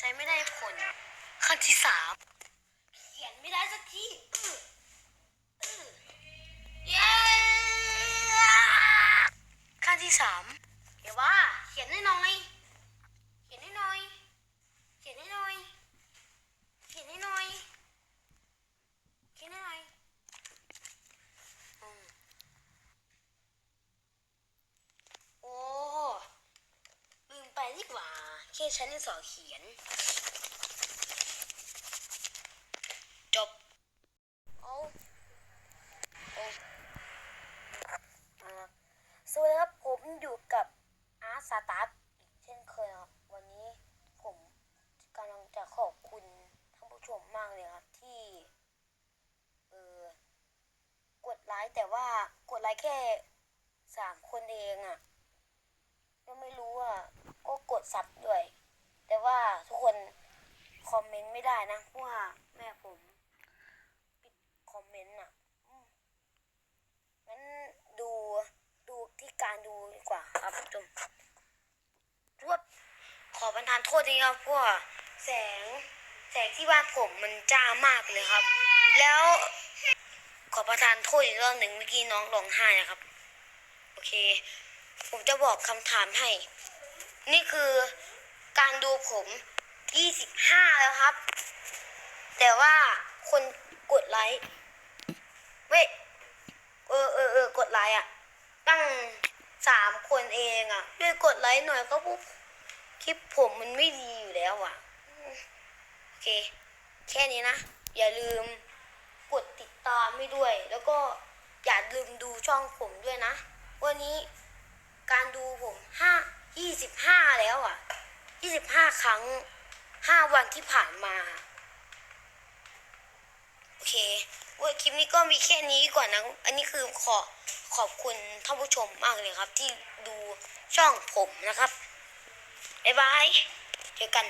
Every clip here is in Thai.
ใช้ไม่ได้ผลขั้นที่สามเขียนไม่ได้สักทีอื้ออื้อเย้ขั้นที่สามเดี๋ยวว่า เขียนให้หน่อย เขียนให้หน่อย เขียนให้หน่อย เขียนให้หน่อย เขียนให้หน่อยอืมโอ้ ลืมไปดีกว่า แค่ชั้นสองเขียน จบโอ้โอ้อ่าสวัสดีครับผมอยู่กับอาร์ตสตาร์ทอีกเช่นเคยครับวันนี้ผมกำลังจะขอบคุณท่านผู้ชมมากเลยครับที่เออกดไลค์แต่ว่ากดไลค์แค่สามคนเองอะ่ะก็ไม่รู้อะ ก็กดซับด้วย แต่ว่าทุกคนคอมเมนต์ไม่ได้นะเพราะว่าแม่ผมปิดคอมเมนต์อะงั้นดูดูที่การดูดีกว่าครับทุกคนรวบขอประทานโทษทีครับเพราะว่าแสงแสงที่บ้านผมมันจ้ามากเลยครับ แล้วขอประทานโทษอีกรอบหนึ่งเมื่อกี้น้องร้องไห้นะครับ โอเค ผมจะบอกคำถามให้ นี่คือการดูผม25แล้วครับ แต่ว่าคนกดไลค์เว้ยเออเออเออกดไลค์อะ ตั้งสามคนเองอะช่วยกดไลค์หน่อยก็ปุ๊บคลิปผมมันไม่ดีอยู่แล้วอะ โอเค แค่นี้นะ อย่าลืมกดติดตามไม่ด้วย แล้วก็อย่าลืมดูช่องผมด้วยนะ วันนี้การดูผมห้า ยี่สิบห้าแล้วอะยี่สิบห้าครั้งห้าวันที่ผ่านมา โอเคเว่าคลิปนี้ก็มีแค่นี้ก่อนนะ อันนี้คือขอขอบคุณท่านผู้ชมมากเลยครับ ที่ดูช่องผมนะครับ บ๊ายบาย เจอกัน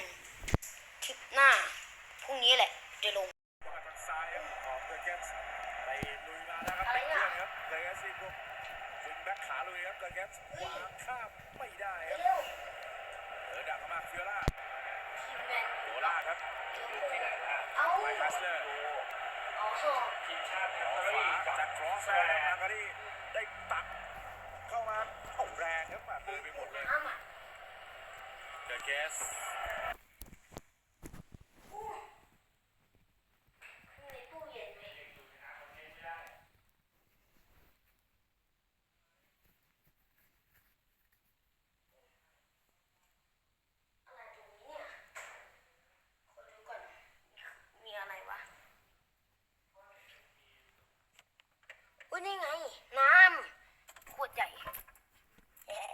คลิปหน้าพรุ่งนี้แหละ จะลงซ้ายครับของเดอะเกตส์ไปลุยมาแล้วครับเป็นเพื่อนครับเดอะเกตส์พวกวิงแบ็คขาลุยครับเดอะเกตส์วางข้ามไม่ได้ครับเออดักเข้ามาฟิโอล่าโดล่าครับอยู่ที่ไหนล่ะ เอ้า ไมค์คัสเลอร์ อ๋อ ทีมชาติขวาจากครอส แล้วครับมาการีได้ตักเข้ามาเอาแรงครับมาเลยไปหมดเลยเดอะแกส ในตู้เย็นไหมอะไรตรงนี้เนี่ยขอดูก่อน มีอะไรวะ อุ้ยนี่ไง น้ำขวดใหญ่แอะ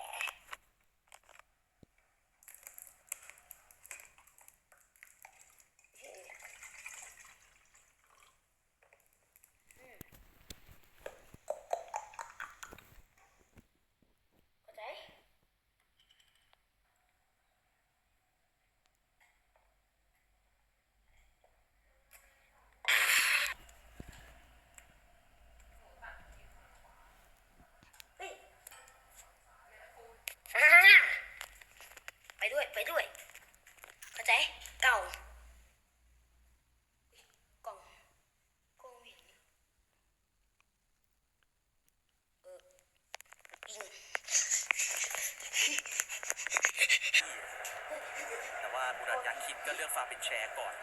เข้าใจ เฮ้ยอ่าไปด้วย ไปด้วย เข้าใจ เก่า กล่องกล่องเห็นเออยิง แต่ว่าบุรันอยา ก็เลือกฟาเป็นแชร์ก่อน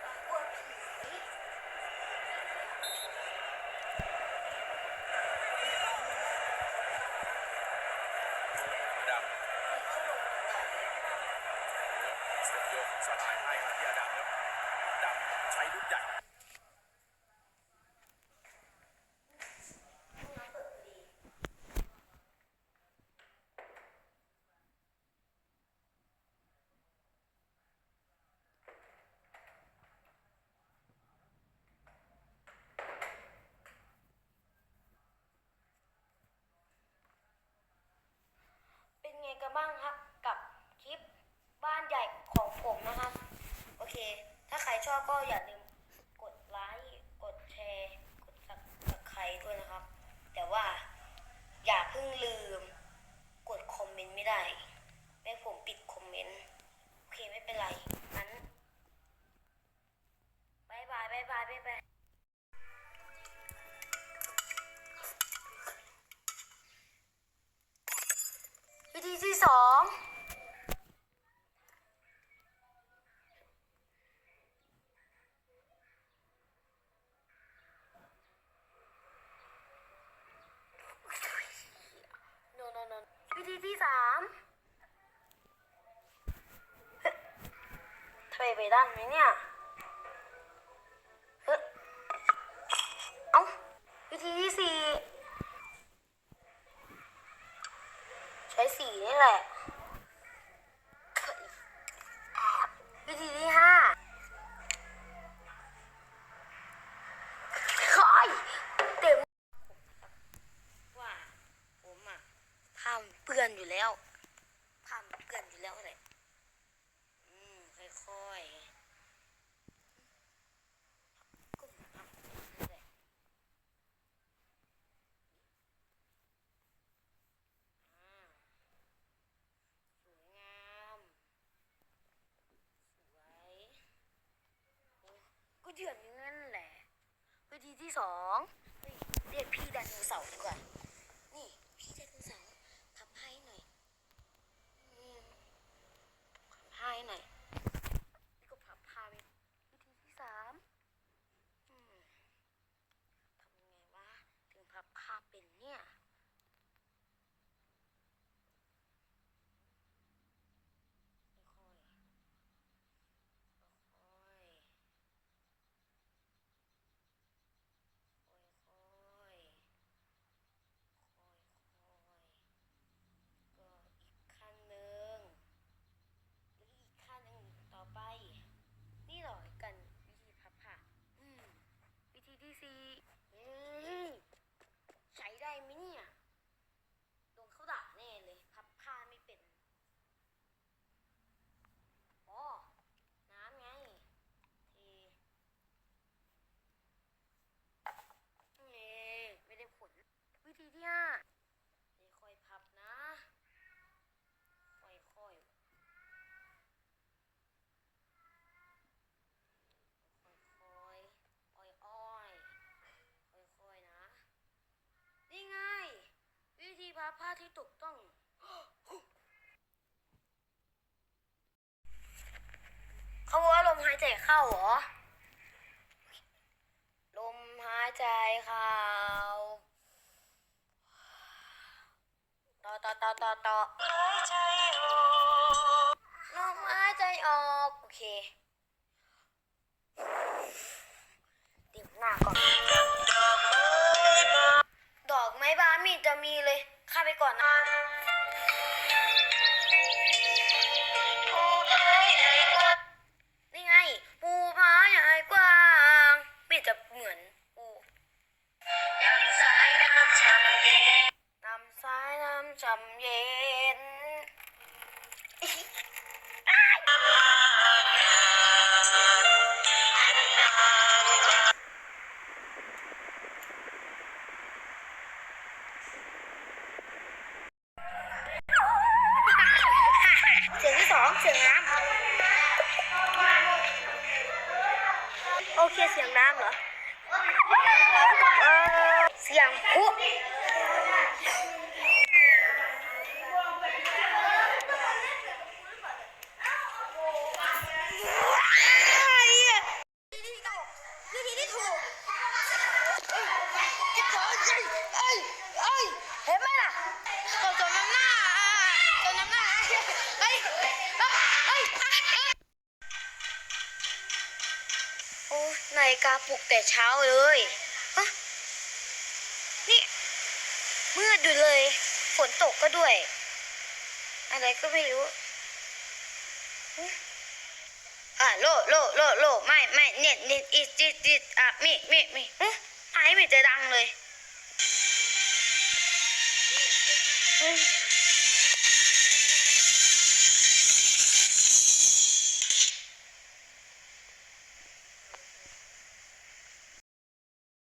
ดำสเต็ปโยกสลายให้มาที่อดัมครับดำใช้ลูกใหญ่ กันบ้างครับกับคลิปบ้านใหญ่ของผมนะครับ โอเค ถ้าใครชอบก็อย่าลืมกดไลค์กดแชร์ กดสับสไครด้วยนะครับ แต่ว่าอย่าเพิ่งลืม กดคอมเมนต์ไม่ได้แม่ผมปิดคอมเมนต์โอเคไม่เป็นไรงั้นบายบายบายบายบาย นโนโนวิธีที่สามฮ้ยทำไมไปด้านไหมเนี่ยเฮ้ยเอ้าวิธีที่สี่ ใช้สีนี่แหละ วิธีที่ห้าคอยเต็มว่าผมอะผ้ามันเปื้อนอยู่แล้วผ้ามันเปื้อนอยู่แล้วเลยอืมค่อยๆก็เอานั่นแหละอ่า สวยงาม สวยโอ้ก็ เดือดอย่างนั้นแหละวิธีที่สองเรียกพี่ไดโนเสาร์ดีกว่า นี่พี่ไดโนเสาร์ขับให้หน่อยอืมขับให้หน่อยนี่ก็พับผ้าไปวิธีที่สามอืมทำยังไงวะถึงพับผ้าเป็นเนี่ย ค่อยๆ ค่อยๆ ค่อยๆ ค่อยๆ ก็อีกขั้นหนึ่งแล้วอีกขั้นหนึ่งต่อไป นี่เหรอกันวิธีพับผ้าอืม วิธีที่สี่อืมใช้ได้ไหมเนี่ย โดนเขาด่าแน่เลย พับผ้าไม่เป็น อ๋อ น้ำไง เทเย่ไม่ได้ผล วิธีที่ห้าค่อยๆพับนะ ค่อยๆ ค่อยๆ ค่อยๆ อ้อยๆ ค่อยๆ นะ นี่ไง วิธีพับผ้าที่ถูกต้อง เขาบอกว่าลมหายใจเข้าเหรอ ลมหายใจเขาต่อต่อต่อต่อต่อลมหายใจออกโอเคเตรียมหน้าก่อน ดอกไม้บานไมีจะมีเลยข้าไปก่อนนะ ยงพุวิธีที่ถูกเอ้ยเอ้ยเอ้เห็นไหมล่ะจนจนน้ำหน้าจนน้ำหน้าเฮ้ยเฮ้ยเฮ้ยโอ้นาฬิกาปลุกแต่เช้าเลยฮะนี่มืด อยู่เลย ฝนตกก็ด้วย อะไรก็ไม่รู้อะโลโลโลโลไม่ไม่เน็ตเน็ตอิดอิจิอะมีมีมีฮะไอ้ไม่จะดังเลยเฮ้ย